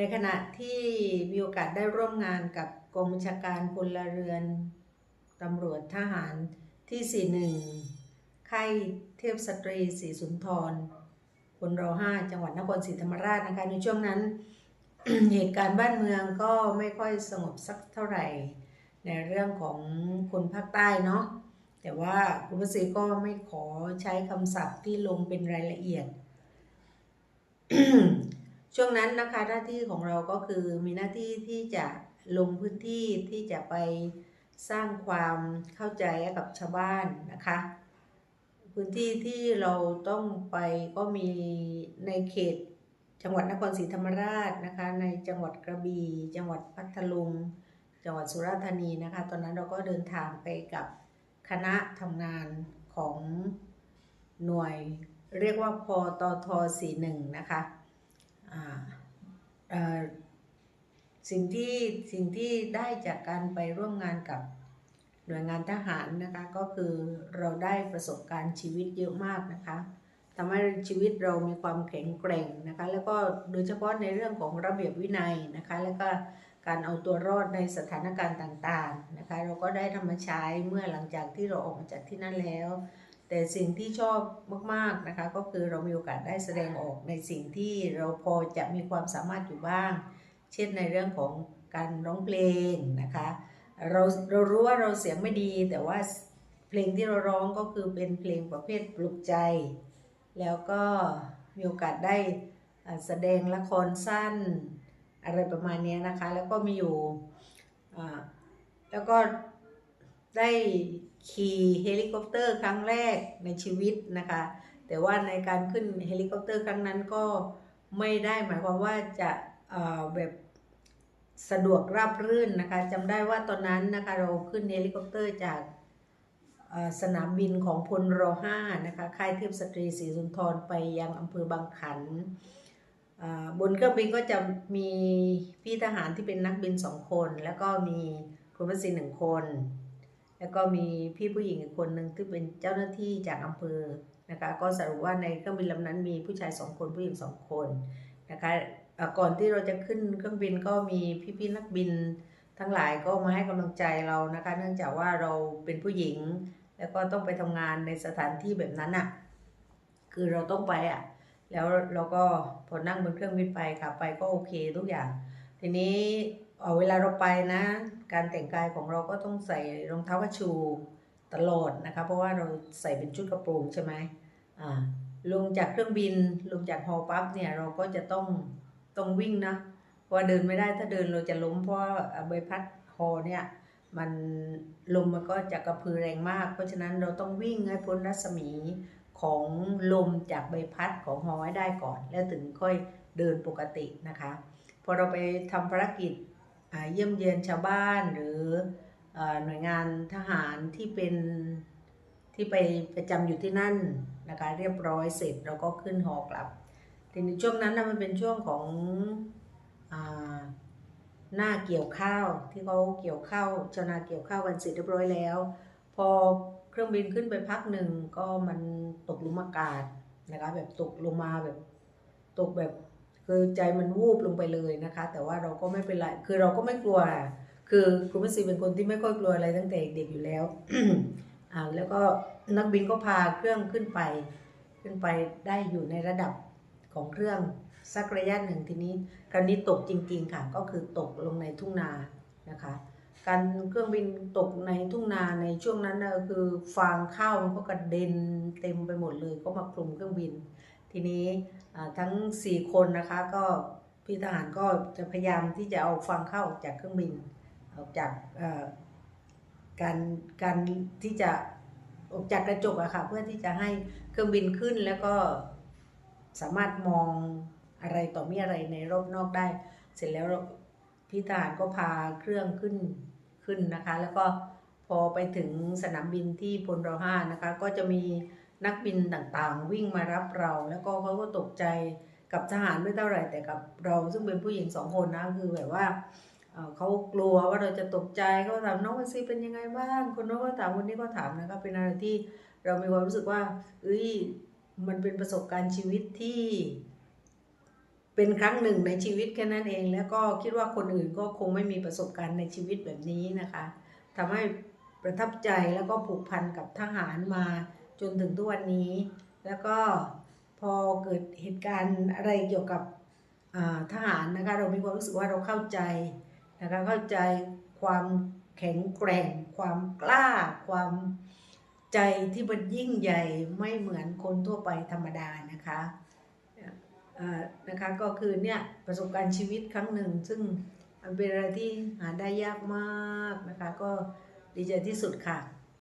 ในขณะที่มีโอกาสได้ร่วมงานกับกองบัญชาการพลเรือนตำรวจทหารที่ 41 ค่ายเทพสตรีศรีสุนทรพลรห้าจังหวัดนครศรีธรรมราชนะคะในช่วงนั้น เหตุการณ์บ้านเมืองก็ไม่ค่อยสงบสักเท่าไหร่ ในเรื่องของคนภาคใต้เนาะแต่ว่าคุณประสิก็ไม่ขอใช้คำศัพท์ที่ลงเป็นรายละเอียด ช่วงนั้นนะคะหน้าที่ของเราก็คือมีหน้าที่ที่จะลงพื้นที่ที่จะไปสร้างความเข้าใจกับชาวบ้านนะคะ พื้นที่ที่เราต้องไปก็มีในเขตจังหวัดนครศรีธรรมราชนะคะ ในจังหวัดกระบี่จังหวัดพัทลุง จังหวัดสุราษฎร์ธานีนะคะ ตอนนั้นเราก็เดินทางไปกับคณะทำงานของหน่วยเรียกว่าพตท41นะคะอ่าเอ่อ สิ่งที่สิ่งที่ได้จากการไปร่วมงานกับหน่วยงานทหารนะคะก็คือเราได้ประสบการณ์ชีวิตเยอะมากนะคะทำให้ชีวิตเรามีความแข็งแกร่งนะคะแล้วก็โดยเฉพาะในเรื่องของระเบียบวินัยนะคะแล้วก็การเอาตัวรอดในสถานการณ์ต่างๆนะคะเราก็ได้ทำมาใช้เมื่อหลังจากที่เราออกมาจากที่นั่นแล้ว แต่สิ่งที่ชอบมากๆนะคะ ก็คือเรามีโอกาสได้แสดงออกในสิ่งที่เราพอจะมีความสามารถอยู่บ้าง เช่นในเรื่องของการร้องเพลงนะคะเราเรารู้ว่าเราเสียงไม่ดีแต่ว่าเพลงที่เราร้องก็คือเป็นเพลงประเภทปลุกใจ แล้วก็มีโอกาสได้แสดงละครสั้นอะไรประมาณนี้นะคะ แล้วก็มีอยู่แล้วก็ ได้ขี่เฮลิคอปเตอร์ครั้งแรกในชีวิตนะคะ แต่ว่าในการขึ้นเฮลิคอปเตอร์ครั้งนั้นก็ไม่ได้หมายความว่าจะแบบสะดวกราบรื่นนะคะจำได้ว่าตอนนั้นนะคะเราขึ้นเฮลิคอปเตอร์จากสนามบินของพลรห้านะคะค่ายเทพสตรีศรีสุนทรไปยังอำเภอบางขันบนเครื่องบินก็จะมีพี่ทหารที่เป็นนักบินสองคน แล้วก็มีคุณวสินหนึ่งคน แล้วก็มีพี่ผู้หญิงอีกคนหนึ่งที่เป็นเจ้าหน้าที่จากอำเภอนะคะก็สรุปว่าในเครื่องบินลำนั้นมีผู้ชายสองคนผู้หญิงสองคนนะคะก่อนที่เราจะขึ้นเครื่องบินก็มีพี่ๆนักบินทั้งหลายก็มาให้กำลังใจเรานะคะ เนื่องจากว่าเราเป็นผู้หญิง แล้วก็ต้องไปทำงานในสถานที่แบบนั้นอะคือเราต้องไปอะแล้วเราก็พอนั่งบนเครื่องบินไปค่ะไปก็โอเคทุกอย่าง ทีนี้ เวลาเราไปนะ การแต่งกายของเราก็ต้องใส่รองเท้าวัชชูตลอดนะคะเพราะว่าเราใส่เป็นชุดกระโปรงใช่ไหมอ่าลงจากเครื่องบินลงจากฮอล์ปั๊บเนี่ยเราก็จะต้องต้องวิ่งนะเพราะเดินไม่ได้ถ้าเดินเราจะล้มเพราะใบพัดฮอเนี่ยมันลมมันก็จะกระพือแรงมาก เพราะฉะนั้นเราต้องวิ่งให้พ้นรัศมีของลมจากใบพัดของฮอให้ได้ก่อน แล้วถึงค่อยเดินปกตินะคะ พอเราไปทำภารกิจ เยี่ยมเยียนชาวบ้านหรืออหน่วยงานทหารที่เป็นที่ไปประจำอยู่ที่นั่นนะคะเรียบร้อยเสร็จเราก็ขึ้นหอกลับทีนี้ช่วงนั้นนะมันเป็นช่วงของอหน้าเกี่ยวข้าวที่เขาเกี่ยวข้าวชาวนาเกี่ยวข้าวกันเสร็จเรียบร้อยแล้ว พอเครื่องบินขึ้นไปพักหนึ่งก็มันตกลุมอากาศนะคะแบบตกลงมาแบบตกแบบ คือใจมันวูบลงไปเลยนะคะ แต่ว่าเราก็ไม่เป็นไรคือเราก็ไม่กลัว คือคุณพัศรีเป็นคนที่ไม่ค่อยกลัวอะไรตั้งแต่เด็กอยู่แล้วอ่าแล้วก็นักบินก็พาเครื่องขึ้นไป ขึ้นไปได้อยู่ในระดับของเครื่องสักระยะหนึ่งทีนี้คราวนี้ตกจริง ๆ ค่ะ ก็คือตกลงในทุ่งนานะคะ การเครื่องบินตกในทุ่งนาในช่วงนั้นนะก็คือฟางข้าวมันก็กระเด็นเต็มไปหมดเลย ก็มาคลุมเครื่องบิน ทีนี้ทั้ง 4 คนนะคะก็พี่ทหารก็จะพยายามที่จะเอาฟางเข้าออกจากเครื่องบินออกจากการการที่จะออกจากกระจกอะค่ะเพื่อที่จะให้เครื่องบินขึ้นแล้วก็สามารถมองอะไรต่อมีอะไรในรอบนอกได้ เสร็จแล้วพี่ทหารก็พาเครื่องขึ้นขึ้นนะคะ แล้วก็พอไปถึงสนามบินที่พลรห้านะคะ ก็จะมี นักบินต่างๆ วิ่งมารับเรา แล้วก็เขาก็ตกใจกับทหารไม่เท่าไหร่แต่กับเราซึ่งเป็นผู้หญิงสองคนนะคือแบบว่าเขากลัวว่าเราจะตกใจเขาถามน้องวันซีเป็นยังไงบ้างคนโน้นก็ถามคนนี้ก็ถามนะครับเป็นอะไรที่เรามีความรู้สึกว่าเอ้ยมันเป็นประสบการณ์ชีวิตที่เป็นครั้งหนึ่งในชีวิตแค่นั้นเอง แล้วก็คิดว่าคนอื่นก็คงไม่มีประสบการณ์ในชีวิตแบบนี้นะคะทำให้ประทับใจแล้วก็ผูกพันกับทหารมา จนถึงทุกวันนี้ แล้วก็พอเกิดเหตุการณ์อะไรเกี่ยวกับทหารนะคะเรามีความรู้สึกว่าเราเข้าใจนะคะเข้าใจความแข็งแกร่ง ความกล้า ความใจที่มันยิ่งใหญ่ไม่เหมือนคนทั่วไปธรรมดานะคะนะคะก็คือเนี่ยประสบการณ์ชีวิตครั้งหนึ่ง ซึ่งมันเป็นอะไรที่หาได้ยากมากนะคะก็ดีใจที่สุดค่ะ